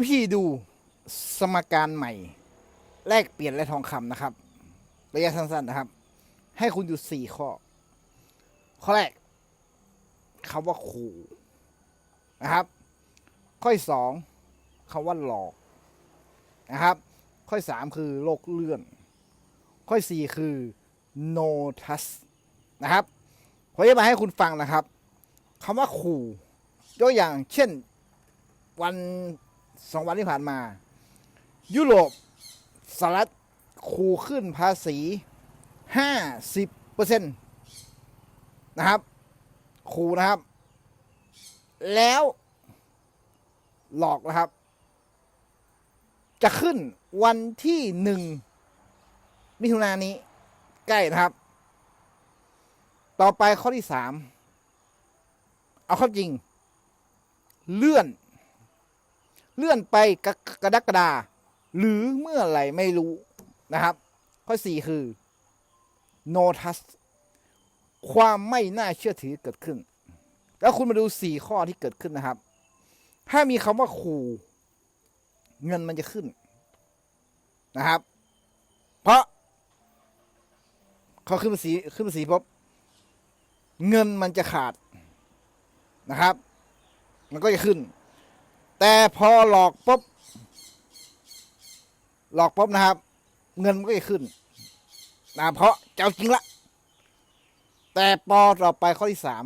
วิธีดูสมการใหม่ แลกเปลี่ยนและทองคำนะครับ ระยะสั้นๆนะครับ ให้คุณอยู่สี่ข้อ ข้อแรกคำว่าขู่นะครับ ข้อสองคำว่าหลอกนะครับ ข้อสามคือโลกเลื่อน ข้อสี่คือ notus นะครับผมจะมาให้คุณฟังนะครับคำว่าขู่ยกอย่างเช่นวัน สองวันที่ผ่านมา ยุโรปสหรัฐขู่ขึ้นภาษี 50เปอร์เซ็นต์นะครับขู่นะครับ แล้วหลอกนะครับ จะขึ้นวันที่หนึ่งมิถุนายนนี้ใกล้นะครับ ต่อไปข้อที่สามเอาเข้าจริง เลื่อน เลื่อนไปกรกรกฎาหรือเมื่อไหร่ไม่รู้นะครับ ข้อสี่คือ notus ความไม่น่าเชื่อถือเกิดขึ้น แล้วคุณมาดูสี่ข้อที่เกิดขึ้นนะครับ ถ้ามีคำว่าขู่เงินมันจะขึ้นนะครับ เพราะเขาขึ้นภาษีขึ้นภาษีปุ๊บเงินมันจะขาดนะครับ มันก็จะขึ้น แต่พอหลอกปุ๊บหลอกปุ๊บนะครับ เงินมันก็จะขึ้นนะเพราะเจะเอาจริงละ แต่ปอต่อไปข้อที่สาม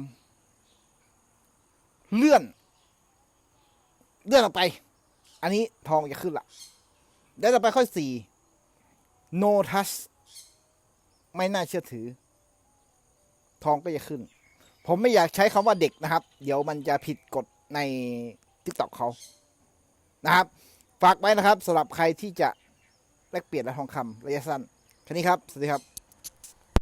เลื่อน เลื่อนออกไป อันนี้ทองจะขึ้นละแล้วต่อไปข้อสี่ no touch ไม่น่าเชื่อถือ ทองก็จะขึ้น ผมไม่อยากใช้คำว่าเด็กนะครับ เดี๋ยวมันจะผิดกฎใน ทิกตอกเขานะครับ ฝากไว้นะครับสำหรับใครที่จะแลกเปลี่ยนและทองคำระยะสั้นแค่นี้ครับ สวัสดีครับ